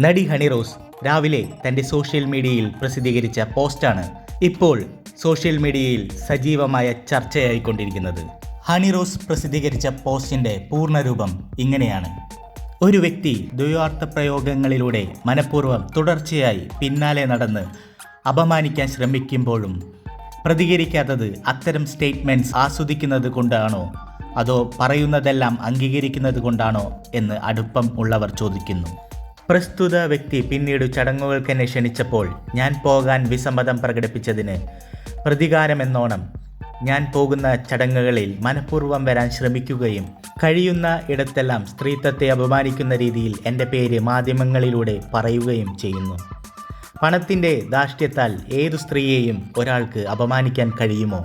നടി ഹണി റോസ് രാവിലെ തന്റെ സോഷ്യൽ മീഡിയയിൽ പ്രസിദ്ധീകരിച്ച പോസ്റ്റാണ് ഇപ്പോൾ സോഷ്യൽ മീഡിയയിൽ സജീവമായ ചർച്ചയായിക്കൊണ്ടിരിക്കുന്നത്. ഹണി റോസ് പ്രസിദ്ധീകരിച്ച പോസ്റ്റിന്റെ പൂർണരൂപം ഇങ്ങനെയാണ്. ഒരു വ്യക്തി ദ്വയാർത്ഥ പ്രയോഗങ്ങളിലൂടെ മനഃപൂർവം തുടർച്ചയായി പിന്നാലെ നടന്ന് അപമാനിക്കാൻ ശ്രമിക്കുമ്പോഴും പ്രതികരിക്കാത്തത് അത്തരം സ്റ്റേറ്റ്മെന്റ്സ് ആസ്വദിക്കുന്നത് കൊണ്ടാണോ? അതോ പറയുന്നതെല്ലാം അംഗീകരിക്കുന്നത് കൊണ്ടാണോ? എന്ന് അടുപ്പം ഉള്ളവർ ചോദിക്കുന്നു. പ്രസ്തുത വ്യക്തി പിന്നീട് ചടങ്ങുകൾക്ക് എന്നെ ക്ഷണിച്ചപ്പോൾ ഞാൻ പോകാൻ വിസമ്മതം പ്രകടിപ്പിച്ചതിന് പ്രതികാരമെന്നോണം ഞാൻ പോകുന്ന ചടങ്ങുകളിൽ മനഃപൂർവം വരാൻ ശ്രമിക്കുകയും കഴിയുന്ന ഇടത്തെല്ലാം സ്ത്രീത്വത്തെ അപമാനിക്കുന്ന രീതിയിൽ എന്റെ പേര് മാധ്യമങ്ങളിലൂടെ പറയുകയും ചെയ്യുന്നു. പണത്തിന്റെ ധാർഷ്ട്യത്താൽ ഏതു സ്ത്രീയെയും ഒരാൾക്ക് അപമാനിക്കാൻ കഴിയുമോ?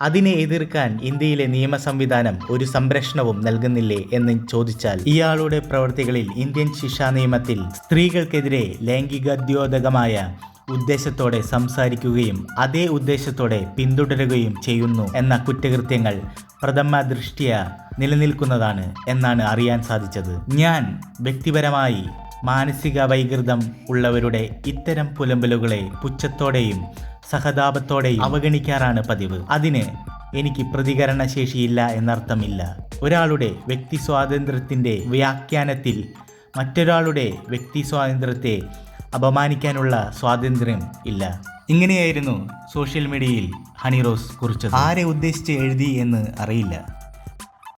അതിനെ എതിർക്കാൻ ഇന്ത്യയിലെ നിയമ സംവിധാനം ഒരു സംരക്ഷണവും നൽകുന്നില്ലേ എന്ന് ചോദിച്ചാൽ ഇയാളുടെ പ്രവൃത്തികളിൽ ഇന്ത്യൻ ശിക്ഷാ നിയമത്തിൽ സ്ത്രീകൾക്കെതിരെ ലൈംഗികദ്യോതകമായ ഉദ്ദേശത്തോടെ സംസാരിക്കുകയും അതേ ഉദ്ദേശത്തോടെ പിന്തുടരുകയും ചെയ്യുന്നു എന്ന കുറ്റകൃത്യങ്ങൾ പ്രഥമ ദൃഷ്ടിയ നിലനിൽക്കുന്നതാണ് എന്നാണ് അറിയാൻ സാധിച്ചത്. ഞാൻ വ്യക്തിപരമായി മാനസിക വൈകൃതം ഉള്ളവരുടെ ഇത്തരം പുലമ്പലുകളെ പുച്ഛത്തോടെയും സഹതാപത്തോടെയും അവഗണിക്കാറാണ് പതിവ്. അതിന് എനിക്ക് പ്രതികരണ ശേഷിയില്ല എന്നർത്ഥമില്ല. ഒരാളുടെ വ്യക്തി സ്വാതന്ത്ര്യത്തിന്റെ വ്യാഖ്യാനത്തിൽ മറ്റൊരാളുടെ വ്യക്തി സ്വാതന്ത്ര്യത്തെ അപമാനിക്കാനുള്ള സ്വാതന്ത്ര്യം ഇല്ല. ഇങ്ങനെയായിരുന്നു സോഷ്യൽ മീഡിയയിൽ ഹണി റോസ് കുറിച്ചത്. ആരെ ഉദ്ദേശിച്ച് എഴുതി എന്ന് അറിയില്ല.